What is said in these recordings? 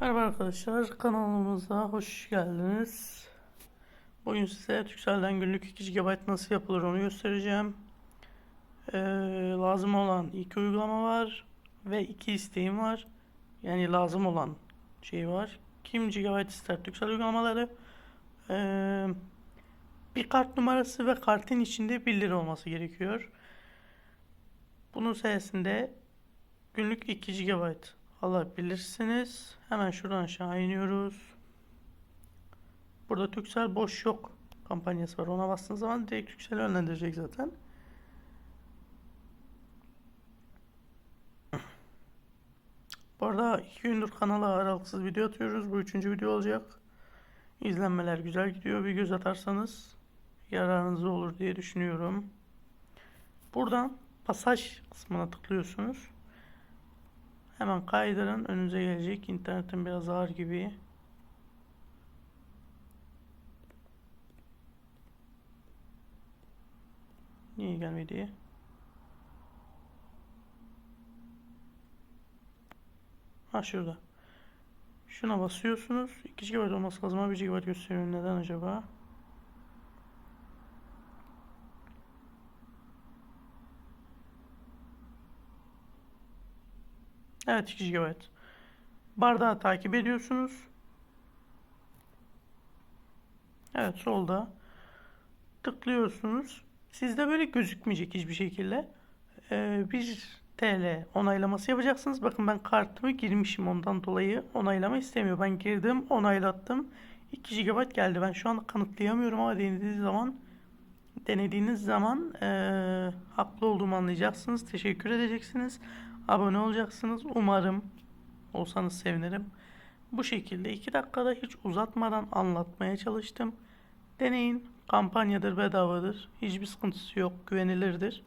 Merhaba arkadaşlar kanalımıza hoş geldiniz. Bugün size Turkcell'den günlük 2 GB nasıl yapılır onu göstereceğim. Ee, lazım olan iki uygulama var ve iki isteğim var. Yani lazım olan şey var. Kim GB ister Turkcell uygulamaları? Ee, bir kart numarası ve kartın içinde 1 lira olması gerekiyor. Bunun sayesinde günlük 2 GB alabilirsiniz. Hemen şuradan aşağı iniyoruz. Burada Türksel boş yok kampanyası var. Ona bastığınız zaman direkt Türksel'i yönlendirecek zaten. Bu arada iki gündür kanala aralıksız video atıyoruz. Bu üçüncü video olacak. İzlenmeler güzel gidiyor. Bir göz atarsanız yararınıza olur diye düşünüyorum. Buradan pasaj kısmına tıklıyorsunuz. Hemen kaydırın. Önünüze gelecek. İnternetin biraz ağır gibi. Niye gelmedi? Ha şurada. Şuna basıyorsunuz. 2 GB olması lazım ama 1 GB gösteriyor. Neden acaba? Evet 2 GB. Bardağı takip ediyorsunuz. Evet solda. Tıklıyorsunuz. Sizde böyle gözükmeyecek hiçbir şekilde. Ee, 1 TL onaylaması yapacaksınız. Bakın ben kartımı girmişim ondan dolayı onaylama istemiyor. Ben girdim onaylattım. 2 GB geldi. Ben şu an kanıtlayamıyorum ama denediğiniz zaman denediğiniz zaman eee, haklı olduğumu anlayacaksınız. Teşekkür edeceksiniz. Abone olacaksınız. Umarım olsanız sevinirim. Bu şekilde 2 dakikada hiç uzatmadan anlatmaya çalıştım. Deneyin. Kampanyadır, bedavadır. Hiçbir sıkıntısı yok. Güvenilirdir.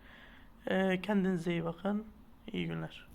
Eee, kendinize iyi bakın. İyi günler.